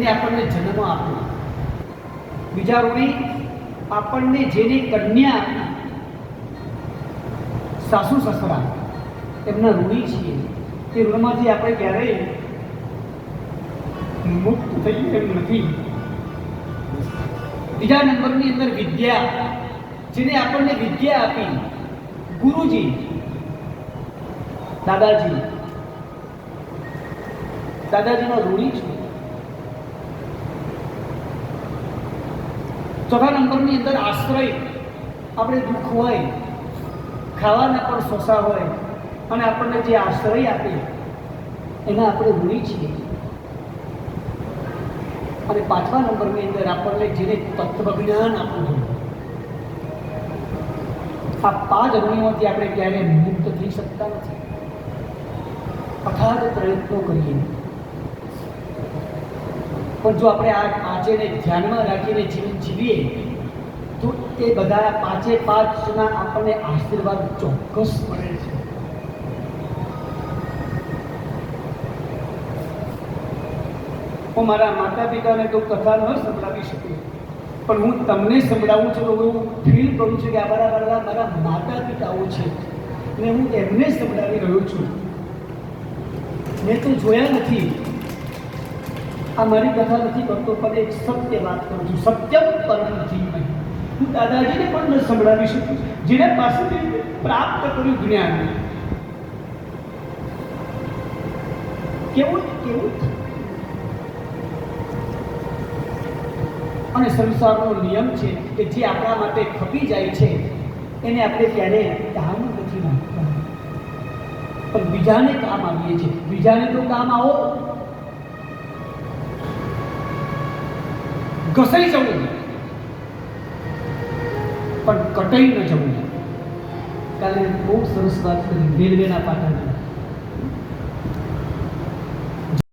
ને આપણને જન્મ આપ્યો બીજા ઋણી આપણને જેની કન્યા સાસુ સસરા, એમના ઋણી છીએ. તે ઋણમાંથી આપણે ક્યારેય મુક્ત થઈ એમ નથી. બીજા નંબરની અંદર વિદ્યા, જેને આપણને વિદ્યા આપી ગુરુજી, દાદાજી. દાદાજીનો ઋણી છું. ચોથા નંબરની અંદર આશ્રય આપણે દુઃખ હોય, ખાવાના પણ શોષા હોય, અને આપણને જે આશ્રય આપે, એને આપણે ઋણી છીએ. અને પાંચમા નંબરની અંદર આપણને જેને તત્વજ્ઞાન હોય આ પાંચ અગ્નિઓથી આપણે ક્યારેય મુક્ત થઈ શકતા નથી. અથાગ પ્રયત્નો કરીએ. પણ જો આપણે આ પાંચેને ધ્યાનમાં રાખીને જીવન જીવીએ, તો તે બધા પાંચે પાંચના આપણને આશીર્વાદ ચોક્કસ મળે છે. હું મારા માતા પિતાને તો કથા ન સંભળાવી શકું, પણ હું તમને સંભળાવું છું તો હું ફીલ કરું છું કે આ મારા મારા મારા માતા પિતાઓ છે ને હું એમને સંભળાવી રહ્યો છું. મેં તો જોયા નથી આ મારી કથા નથી કરતો, પણ એક સત્ય વાત કરું છું. સત્યમ પરમ ધીમહિ હું દાદાજીને પણ ન સંભળાવી શકું જેને પાસેથી પ્રાપ્ત કર્યું જ્ઞાન. કેવું કેવું અને સંસારનો નિયમ છે કે જે આપણા માટે ખપી જાય છે, એને આપણે ક્યારેય કામ નથી નાખતા પણ બીજાને કામ આવીએ છીએ. બીજાને તો કામ આવો. ઘસાઈ જવું પણ કટાઈ ન જવું કાલે બહુ સરસ વાત કરી રેલવેના પાટાની